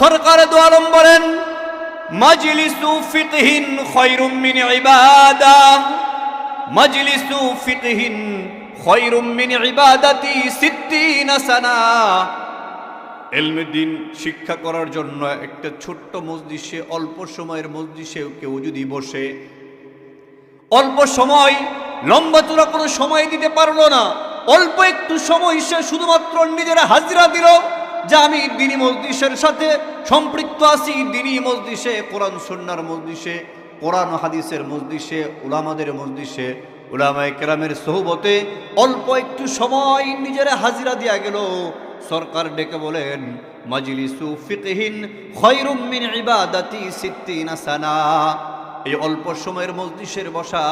সরকার দোয়ালম বলেন, মাজলিসু ফিকহিন খৈরুম মিন ইবাদা। মাজলিসু ফিকহিন খৈরুম মিন ইবাদাতি সিদ্দিনা সানা। এলমেদিন শিক্ষা করার জন্য একটা ছোট্ট মসজিষে অল্প সময়ের মসজিষে কেউ যদি বসে, অল্প সময়, লম্বা চূড়া কোনো সময় দিতে পারল না, অল্প একটু সময় সে শুধুমাত্র নিজের হাজিরা দিল যে আমি দিনী মসজিষের সাথে সম্পৃক্ত আছি, দিনী মসজিষে কোরআন সন্ন্যার মসজিষে কোরআন হাদিসের মসজিষে উলামাদের মসজিষে উলামায়ে কেরামের সহবতে অল্প একটু সময় নিজের হাজিরা দিয়া গেল। সরকার ডেকে বলেন, মাজলিসু ফিকহিন খৈরুম মিন ইবাদাতি সিত্তিনা সানা। এই অল্প সময়ের মজলিসের বসা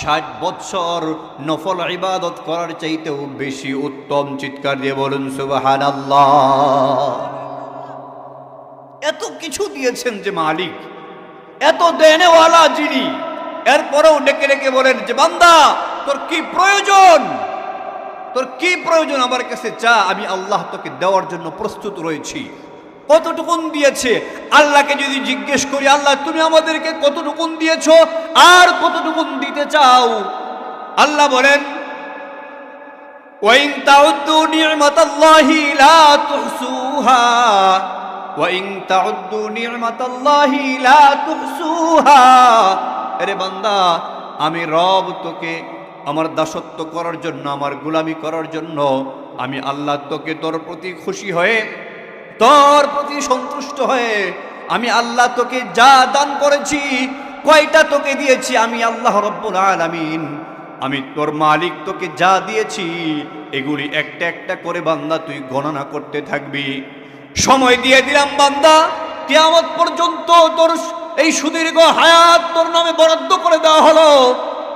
ষাট বৎসর নফল ইবাদত করার চাইতেও বেশি উত্তম চিৎকার দিয়ে বলুন সুবাহান এত কিছু দিয়েছেন যে মালিক, এত দেনেওয়ালা যিনি, এরপরেও ডেকে ডেকে বলেন যে, বান্দা, তোর কি প্রয়োজন? তোর কি প্রয়োজন আমার কাছে? চা আমি আল্লাহ তোকে দেওয়ার জন্য প্রস্তুত রয়েছি। কতটুকুন দিয়েছে? আল্লাহকে যদি জিজ্ঞেস করি, আল্লাহ, তুমি আমাদেরকে কতটুকুন দিয়েছ? আর কতটুকুন দিতে চাও? আল্লাহ বলেন আরে বান্দা, আমি রব তোকে, আমার দাসত্ব করার জন্য, আমার গোলামি করার জন্য, আমি আল্লাহ তোকে তোর প্রতি খুশি হয়ে তোর প্রতি সন্তুষ্ট হয়ে আমি আল্লাহ তোকে যা দান করেছি, কয়টা তোকে দিয়েছি আমি আল্লাহ রব্বুল আলামিন। আমি তোর মালিক তোকে যা দিয়েছি, এগুলি একটা একটা করে বান্দা তুই গণনা করতে থাকবি। সময় দিয়ে দিলাম বান্দা, কেয়ামত পর্যন্ত তোর এই সুদীর্ঘ হায়াত তোর নামে বরাদ্দ করে দেওয়া হলো।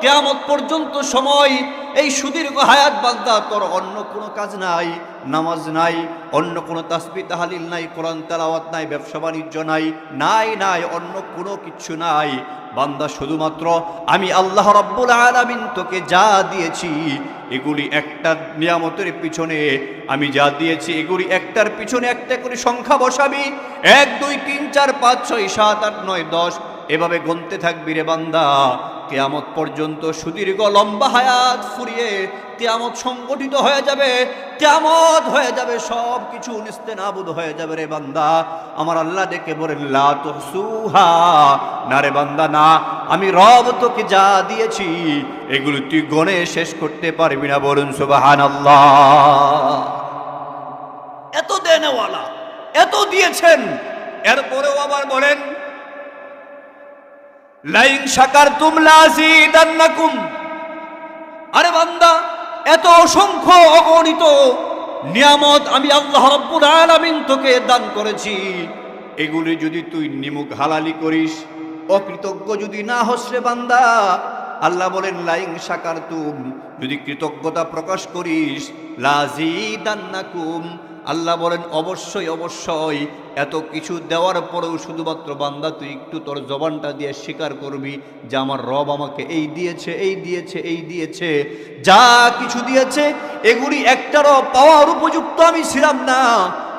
কেয়ামত পর্যন্ত সময় এই সুদীর্ঘ হায়াত বান্দা তোর অন্য কোনো কাজ নাই, নামাজ নাই, অন্য কোনো তাসবি তাহালিল নাই, কোরআন তেলাওয়াত নাই, ব্যবসা বাণিজ্য নাই নাই নাই, অন্য কোনো কিছু নাই। বান্দা, শুধুমাত্র আমি আল্লাহ রব্বুল আলামিন তোকে যা দিয়েছি, এগুলি একটা নিয়ামতের পিছনে। আমি যা দিয়েছি, এগুলি একটার পিছনে একটা করে সংখ্যা বসাবি। এক, দুই, তিন, চার, পাঁচ, ছয়, সাত, আট, নয়, দশ, এভাবে গনতে থাকবি রে বান্দা। কেয়ামত পর্যন্ত সুদীর্ঘ লম্বা হায়াত ফুরিয়ে কেয়ামত সংগঠিত হয়ে যাবে কেয়ামত হয়ে যাবে সব কিছু নিস্তে নাবুদ হয়ে যাবে রে বান্দা। আমার আল্লাহ ডেকে বলেন লা তুহসুহা। না রে বান্দা না আমি রব তোকে যা দিয়েছি এগুলো তুই গণে শেষ করতে পারবি না বলুন সুবাহান আল্লাহ এত দেনেওয়ালা এত দিয়েছেন। এরপরেও আবার বলেন লাইন শাকার তুম লাজিদান্নাকুম আরে বান্দা, এত অসংখ্য অগণিত নিয়ামত আমি আল্লাহ রব্বুল আলামিন তোকে দান করেছি। এগুলি যদি তুই নিমুখ হালালি করিস, অকৃতজ্ঞ যদি না হসরে বান্দা, আল্লাহ বলেন, লাইং শাকার তুম, যদি কৃতজ্ঞতা প্রকাশ করিস লাজিদান্নাকুম আল্লাহ বলেন, অবশ্যই অবশ্যই এত কিছু দেওয়ার পরেও শুধুমাত্র বান্দা, তুই একটু তোর জবানটা দিয়ে স্বীকার করবি যে আমার রব আমাকে এই দিয়েছে এই দিয়েছে এই দিয়েছে। যা কিছু দিয়েছে, এগুলি একটারও পাওয়ার উপযুক্ত আমি ছিলাম না।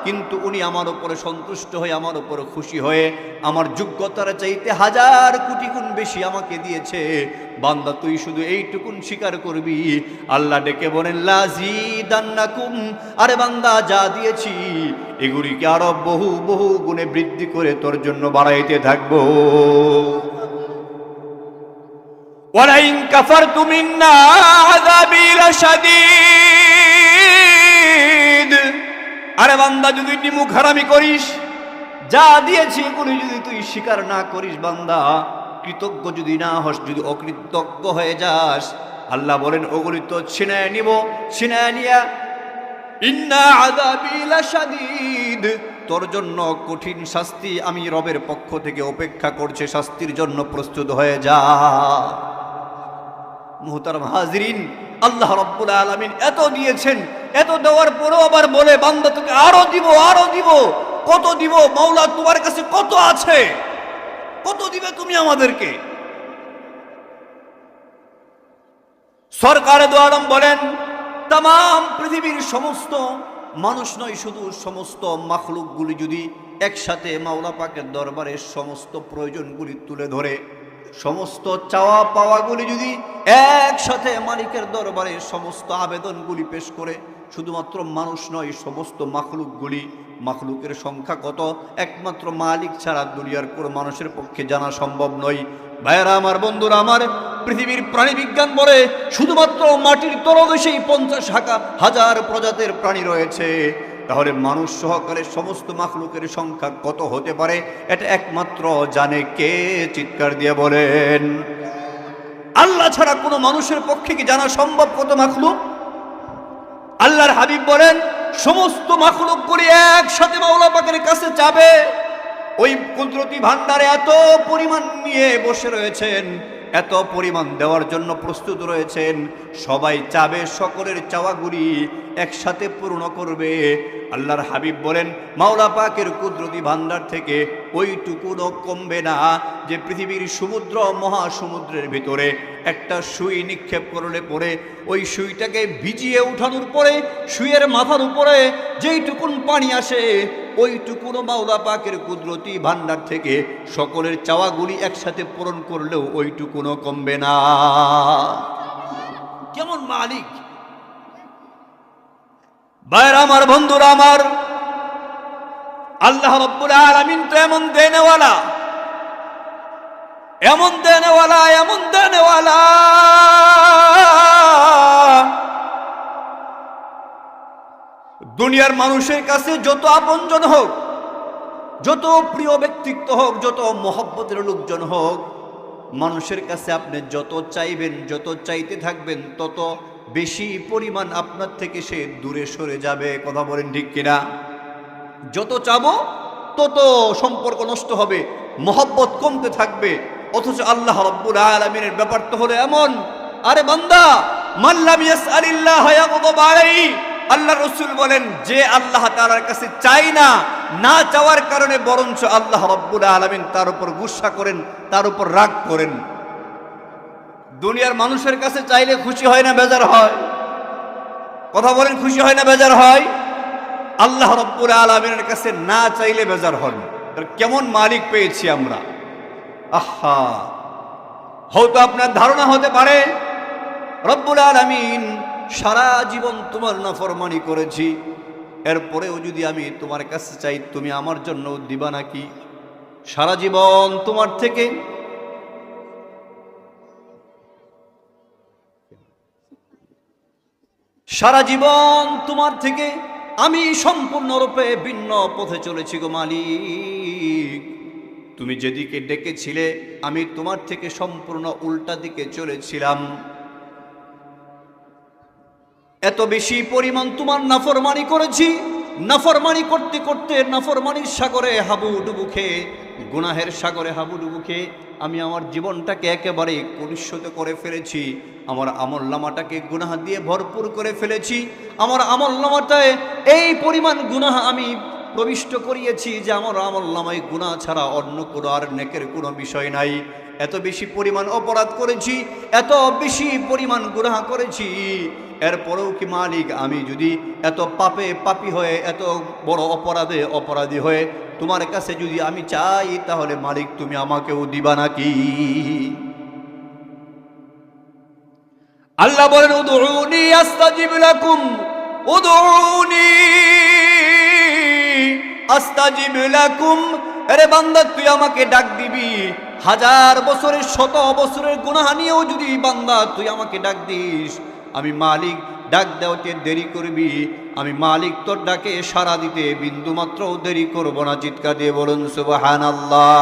কিন্তু উনি আমার উপরে সন্তুষ্ট হয়ে, আমার উপরে খুশি হয়ে, আমার যোগ্যতার চাইতে হাজার কোটি গুণ বেশি আমাকে দিয়েছে। বান্দা, তুই শুধু এইটুকুন স্বীকার করবি। আল্লাহ ডেকে বলেন, লাজি দান্নাকুম। আরে বান্দা, যা দিয়েছি, এগুলিকে আরও বহু বহু গুণে বৃদ্ধি করে তোর জন্য বাড়াইতে থাকব। ওয়ালাইন কাফারতুম ইন্না আযাবি লাশাদীদ আরে বান্দা, যদি তুই মুখ হারামি করিস, যা দিয়েছি এগুলি যদি তুই স্বীকার না করিস বান্দা, কৃতজ্ঞ যদি না হস, যদি অকৃতজ্ঞ হয়ে যাস, আল্লাহ বলেন, ওগুলি তো ছিনায় নিব ছিনায় নিয়া, ইন্না আযাবি লাশাদীদ, তোর জন্য কঠিন শাস্তি আমি রবের পক্ষ থেকে অপেক্ষা করছে, শাস্তির জন্য প্রস্তুত হয়ে যা। মুহতারম হাজরিন, আল্লাহ রব্বুল আলামিন এত দিয়েছেন এত দেওয়ার পরেও আবার বলে, বান্দা, তোকে আরও দিব আরও দিব। কত দিব? মাওলা, তোমার কাছে কত আছে? কত দিবে তুমি আমাদেরকে? সরকারে দোয়ারম বলেন তাম পৃথিবীর সমস্ত মানুষ নয়, শুধু সমস্ত মাখলুকগুলি যদি একসাথে মাওলা পাকের দরবারে সমস্ত প্রয়োজনগুলি তুলে ধরে, সমস্ত চাওয়া পাওয়াগুলি যদি একসাথে মালিকের দরবারে সমস্ত আবেদনগুলি পেশ করে শুধুমাত্র মানুষ নয়, সমস্ত মাখলুকগুলি, মাখলুকের সংখ্যা কত? একমাত্র মালিক ছাড়া দুনিয়ার কোনো মানুষের পক্ষে জানা সম্ভব নয়। ভাইয়েরা, আমার বন্ধুরা, আমার পৃথিবীর প্রাণী বিজ্ঞান বলে শুধুমাত্র মাটির তলদেশেই পঞ্চাশ হাকা হাজার প্রজাতির প্রাণী রয়েছে। তাহলে মানুষ সহকারে সমস্ত মাখলুকের সংখ্যা কত হতে পারে? এটা একমাত্র জানে কে? চিৎকার দিয়ে বলেন। আল্লাহ ছাড়া কোনো মানুষের পক্ষে কি জানা সম্ভব কত মাখলুক? আল্লাহর হাবিব বলেন, সমস্ত মাখলুক করে একসাথে মাওলা পাকের কাছে যাবে। ওই কুদরতি ভান্ডারে এত পরিমাণ নিয়ে বসে রয়েছেন। এত পরিমাণ দেওয়ার জন্য প্রস্তুত রয়েছেন। সবাই চাবে সকলের চাওয়াগুলি একসাথে পূর্ণ করবে। আল্লাহর হাবিব বলেন, মাওলা পাকের কুদরতি ভান্ডার থেকে ওইটুকুনও কমবে না যে পৃথিবীর সমুদ্র মহাসমুদ্রের ভিতরে একটা সুই নিক্ষেপ করলে পরে ওই সুইটাকে ভিজিয়ে উঠানোর পরে, সুইয়ের মাথার উপরে যেইটুকুন পানি আসে ওইটুকুনও মাওলা পাকের কুদরতি ভান্ডার থেকে সকলের চাওয়াগুলি একসাথে পূরণ করলেও ওইটুকুনও কমবে না। কেমন মালিক? বাইর আমার, বন্ধুরা আমার, আল্লাহ রব্বুল আলামিন তো এমন দেনেওয়ালা এমন দেনেওয়ালা এমন দেনেওয়ালা। দুনিয়ার মানুষের কাছে যত আপনজন হোক, যত প্রিয় ব্যক্তিত্ব হোক, যত মহব্বতের লোকজন হোক, মানুষের কাছে আপনি যত চাইবেন, যত চাইতে থাকবেন, তত বেশি পরিমাণ আপনার থেকে সে দূরে সরে যাবে। কথা বলেন ঠিক কিনা? যত চাবো, তত সম্পর্ক নষ্ট হবে, মহব্বত কমতে থাকবে। অথচ আল্লাহ রব্বুল আলমিনের ব্যাপার তো হলো এমন, আরে বান্দা মাল্লাম ইয়াগদাব আলাইহি আল্লাহ রসুল বলেন, যে আল্লাহ তাআলার কাছে চাই না না চাওয়ার কারণে বরঞ্চ আল্লাহ রব্বুল আলামিন তার উপর গুসা করেন, তার উপর রাগ করেন। দুনিয়ার মানুষের কাছে চাইলে খুশি হয় না, বেজার হয়। কথা বলেন, খুশি হয় না, বেজার হয়? আল্লাহ রব্বুল আলমিনের কাছে না চাইলে বেজার হন কেমন মালিক পেয়েছি আমরা? আহা! হয়তো আপনার ধারণা হতে পারে, রব্বুল আলমিন সারা জীবন তোমার নাফরমানি করেছি। এরপরেও যদি আমি তোমার কাছে চাই, তুমি আমার জন্য দিবা নাকি? সারা জীবন তোমার থেকে সারা জীবন তোমার থেকে আমি সম্পূর্ণরূপে ভিন্ন পথে চলেছি গো মালিক। তুমি যেদিকে ডেকেছিলে, আমি তোমার থেকে সম্পূর্ণ উল্টা দিকে চলেছিলাম। এত বেশি পরিমাণ তোমার নাফরমানি করেছি। নাফরমানি করতে করতে নাফরমানির সাগরে হাবু ডুবু খেয়ে গুনাহের সাগরে হাবু ডুবু খেয়ে আমি আমার জীবনটাকে একেবারে কলুষিত করে ফেলেছি। আমার আমল নামাটাকে গুনাহ দিয়ে ভরপুর করে ফেলেছি। আমার আমল নামাটায় এই পরিমাণ গুনাহ আমি প্রবিষ্ট করিয়েছি যে আমার আমল নামায় গুনাহ ছাড়া অন্য কোনো আর নেকের কোনো বিষয় নাই। এত বেশি পরিমাণ অপরাধ করেছি, এত বেশি পরিমাণ গুনাহ করেছি। এরপরেও কি মালিক? আমি যদি এত পাপে পাপি হয়ে, এত বড় অপরাধে অপরাধী হয়ে তোমার কাছে যদি আমি চাই, তাহলে মালিক তুমি আমাকেও দিবা নাকি? আল্লাহ বলেন উদুনি আস্তাজিব লাকুম উদুনি আস্তাজিব লাকুম। আরে বান্দা, তুই আমাকে ডাক দিবি। হাজার বছরের, শত বছরের গুনাহ নিয়েও যদি বান্দা, তুই আমাকে ডাক দিস। আমি মালিক, ডাক দেওয়াতে দেরি করবি। আমি মালিক তোর ডাকে সারা দিতে, বিন্দুমাত্রও দেরি করব না। চিৎকার দিয়ে বলুন, সুবহানাল্লাহ।